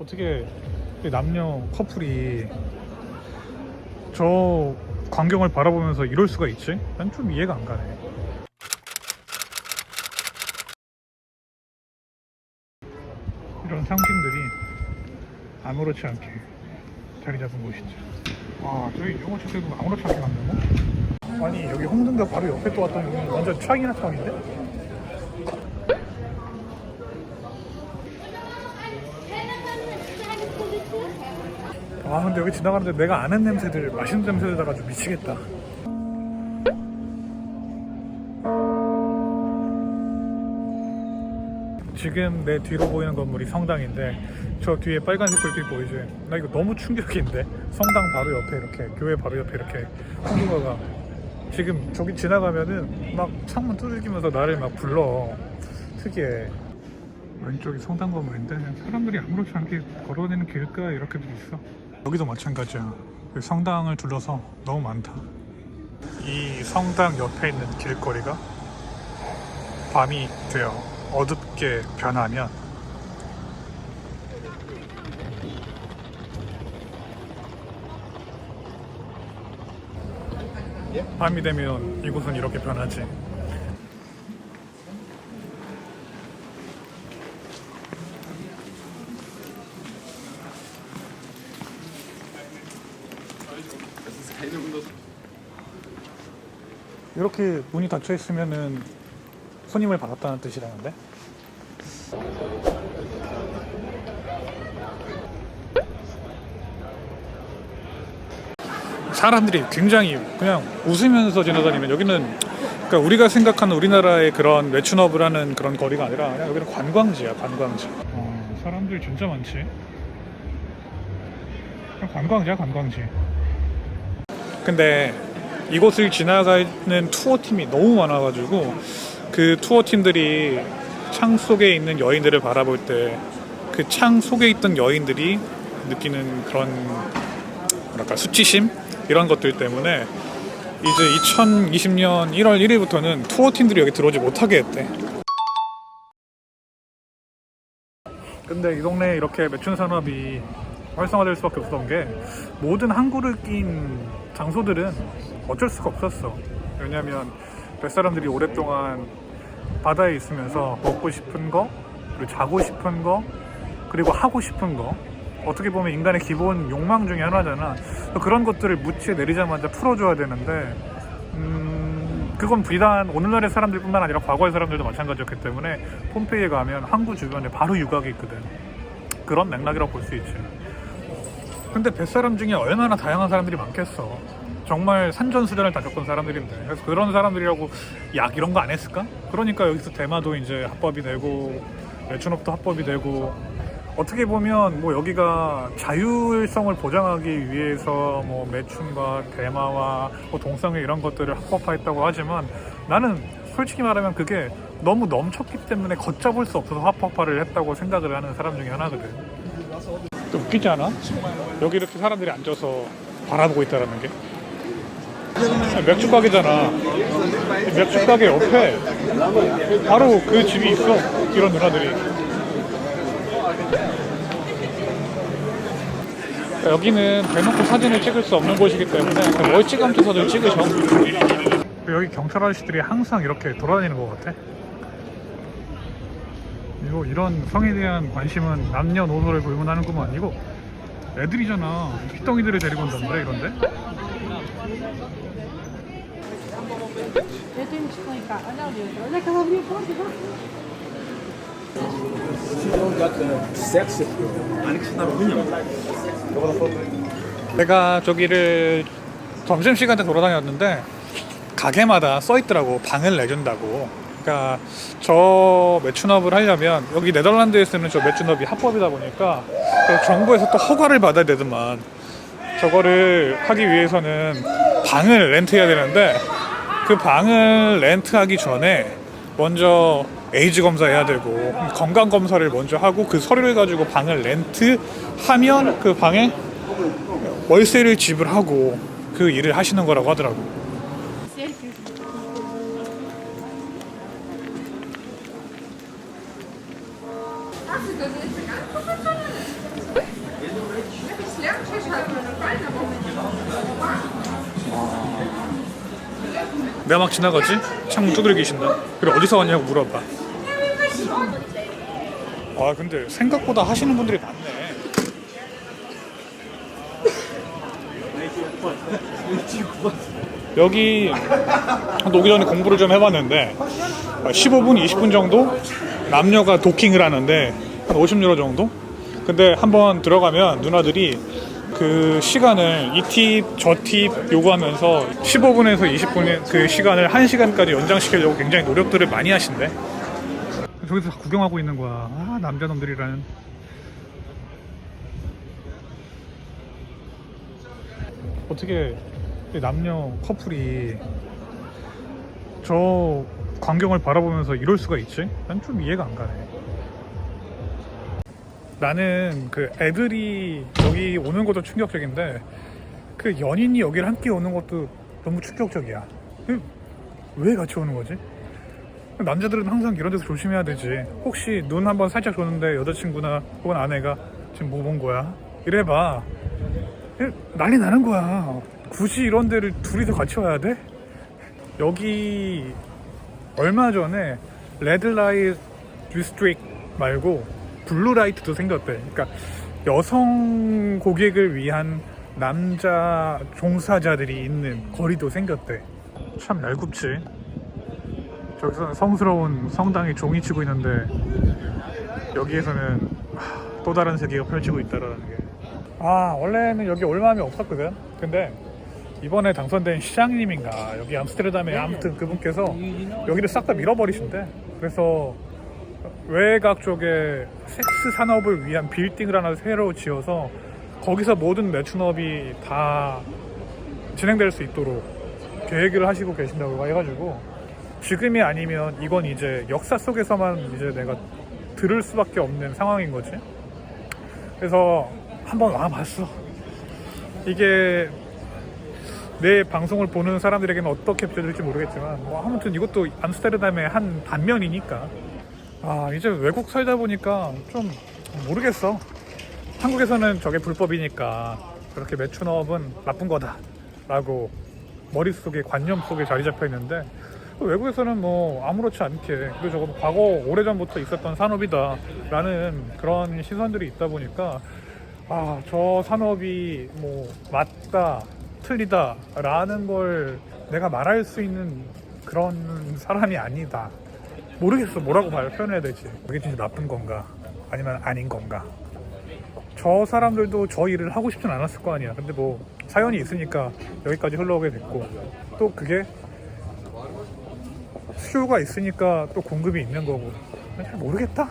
어떻게 이 남녀 커플이 저 광경을 바라보면서 이럴 수가 있지? 난 좀 이해가 안 가네. 이런 상징들이 아무렇지 않게 자리 잡은 곳이죠. 와, 저기 영어 책들도 아무렇지 않게 만들고? 아니, 여기 홍등가 바로 옆에 또 왔더니 완전 차이나타운인데? 아 근데 여기 지나가는데 내가 아는 냄새들 맛있는 냄새들 나가지고 미치겠다. 지금 내 뒤로 보이는 건물이 성당인데 저 뒤에 빨간색 불빛 보이지? 나 이거 너무 충격인데? 성당 바로 옆에 이렇게 교회 바로 옆에 이렇게 홍두가가 지금 저기 지나가면은 막 창문 두들기면서 나를 막 불러. 특이해. 왼쪽이 성당 건물인데 사람들이 아무렇지 않게 걸어다니는 길가 이렇게도 있어 여기도 마찬가지야. 여기 성당을 둘러서 너무 많다. 이 성당 옆에 있는 길거리가 밤이 되어 어둡게 변하면 밤이 되면 이곳은 이렇게 변하지 이렇게 문이 닫혀 있으면은 손님을 받았다는 뜻이라는데? 사람들이 굉장히 그냥 웃으면서 지나다니면 여기는 그러니까 우리가 생각하는 우리나라의 그런 매춘업을 하는 그런 거리가 아니라 그냥 여기는 관광지야 관광지. 어, 사람들이 진짜 많지. 관광지야 관광지. 근데 이곳을 지나가는 투어 팀이 너무 많아가지고 그 투어 팀들이 창 속에 있는 여인들을 바라볼 때 그 창 속에 있던 여인들이 느끼는 그런 뭐랄까 수치심 이런 것들 때문에 이제 2020년 1월 1일부터는 투어 팀들이 여기 들어오지 못하게 했대. 근데 이 동네에 이렇게 매춘 산업이 활성화될 수밖에 없었던 게 모든 항구를 낀 장소들은 어쩔 수가 없었어. 왜냐하면 뱃사람들이 오랫동안 바다에 있으면서 먹고 싶은 거, 그리고 자고 싶은 거, 그리고 하고 싶은 거. 어떻게 보면 인간의 기본 욕망 중에 하나잖아. 그런 것들을 무치에 내리자마자 풀어줘야 되는데, 음, 그건 비단 오늘날의 사람들뿐만 아니라 과거의 사람들도 마찬가지였기 때문에 폼페이에 가면 항구 주변에 바로 유곽이 있거든. 그런 맥락이라고 볼 수 있지. 근데 뱃사람 중에 얼마나 다양한 사람들이 많겠어. 정말 산전수전을 다 겪은 사람들인데 그래서 그런 사람들이라고 약 이런 거 안 했을까? 그러니까 여기서 대마도 이제 합법이 되고 매춘업도 합법이 되고 어떻게 보면 뭐 여기가 자율성을 보장하기 위해서 뭐 매춘과 대마와 뭐 동성애 이런 것들을 합법화했다고 하지만 나는 솔직히 말하면 그게 너무 넘쳤기 때문에 걷잡을 수 없어서 합법화를 했다고 생각을 하는 사람 중에 하나거든. 또 웃기지 않아? 여기 이렇게 사람들이 앉아서 바라보고 있다라는 게? 맥주 가게잖아. 이 맥주 가게 옆에 바로 그 집이 있어 이런 누나들이. 여기는 대놓고 사진을 찍을 수 없는 곳이기 때문에 그냥 멀찌감쳐서들 찍으셔. 여기 경찰 아저씨들이 항상 이렇게 돌아다니는 것 같아 그리고 이런 성에 대한 관심은 남녀노소를 불문하는 꿈은 아니고 애들이잖아. 휘덩이들을 데리고 온단 말이야 이런데. 내가 저기를 점심시간 때 돌아다녔는데 가게마다 써있더라고. 방을 내준다고. 그러니까 저 매춘업을 하려면 여기 네덜란드에서는 저 매춘업이 합법이다 보니까 그 정부에서 또 허가를 받아야 되더만 저거를 하기 위해서는 방을 렌트해야 되는데 그 방을 렌트하기 전에 먼저 에이즈 검사해야 되고 건강 검사를 먼저 하고 그 서류를 가지고 방을 렌트하면 그 방에 월세를 지불하고 그 일을 하시는 거라고 하더라고. 내가 막 지나가지? 창문 두드려 계신다. 그래 어디서 왔냐고 물어봐. 아 근데 생각보다 하시는 분들이 많네. 여기 오기 전에 공부를 좀 해봤는데 아, 15분, 20분 정도 남녀가 도킹을 하는데 한 50유로 정도? 근데 한번 들어가면 누나들이 그 시간을 이 팁, 저 팁 요구하면서 15분에서 20분의 그 시간을 1시간까지 연장시키려고 굉장히 노력들을 많이 하신대. 저기서 구경하고 있는 거야. 아, 남자놈들이라는. 어떻게 이 남녀 커플이 저 광경을 바라보면서 이럴 수가 있지? 난 좀 이해가 안 가네. 나는 그 애들이 여기 오는 것도 충격적인데 그 연인이 여기를 함께 오는 것도 너무 충격적이야. 그왜 같이 오는 거지? 남자들은 항상 이런 데서 조심해야 되지. 혹시 눈 한번 살짝 줬는데 여자친구나 혹은 아내가 지금 뭐 본 거야? 이래봐. 예, 난리 나는 거야. 굳이 이런 데를 둘이서 같이 와야 돼? 여기 얼마 전에 레드라이트 디스트릭 말고 블루라이트도 생겼대. 그러니까 여성 고객을 위한 남자 종사자들이 있는 거리도 생겼대. 참 얄궂지. 저기서는 성스러운 성당이 종이 치고 있는데 여기에서는 하, 또 다른 세계가 펼치고 있다라는 게. 아 원래는 여기 올 마음이 없었거든. 근데 이번에 당선된 시장님인가 여기 암스테르담에 아무튼 그분께서 여기를 싹 다 밀어버리신대. 그래서 외곽 쪽에 섹스 산업을 위한 빌딩을 하나 새로 지어서 거기서 모든 매춘업이 다 진행될 수 있도록 계획을 하시고 계신다고 해가지고 지금이 아니면 이건 이제 역사 속에서만 이제 내가 들을 수밖에 없는 상황인 거지. 그래서 한번 와봤어. 이게 내 방송을 보는 사람들에게는 어떻게 비춰질지 모르겠지만 뭐 아무튼 이것도 암스테르담의 한 단면이니까. 아 이제 외국 살다 보니까 좀 모르겠어. 한국에서는 저게 불법이니까 그렇게 매춘업은 나쁜 거다 라고 머릿속에 관념 속에 자리 잡혀 있는데 외국에서는 뭐 아무렇지 않게 그리고 저거 과거 오래전부터 있었던 산업이다 라는 그런 시선들이 있다 보니까 아 저 산업이 뭐 맞다 틀리다 라는 걸 내가 말할 수 있는 그런 사람이 아니다. 모르겠어. 뭐라고 말 표현해야 되지. 이게 진짜 나쁜 건가? 아니면 아닌 건가? 저 사람들도 저 일을 하고 싶진 않았을 거 아니야. 근데 뭐 사연이 있으니까 여기까지 흘러오게 됐고. 또 그게 수요가 있으니까 또 공급이 있는 거고. 잘 모르겠다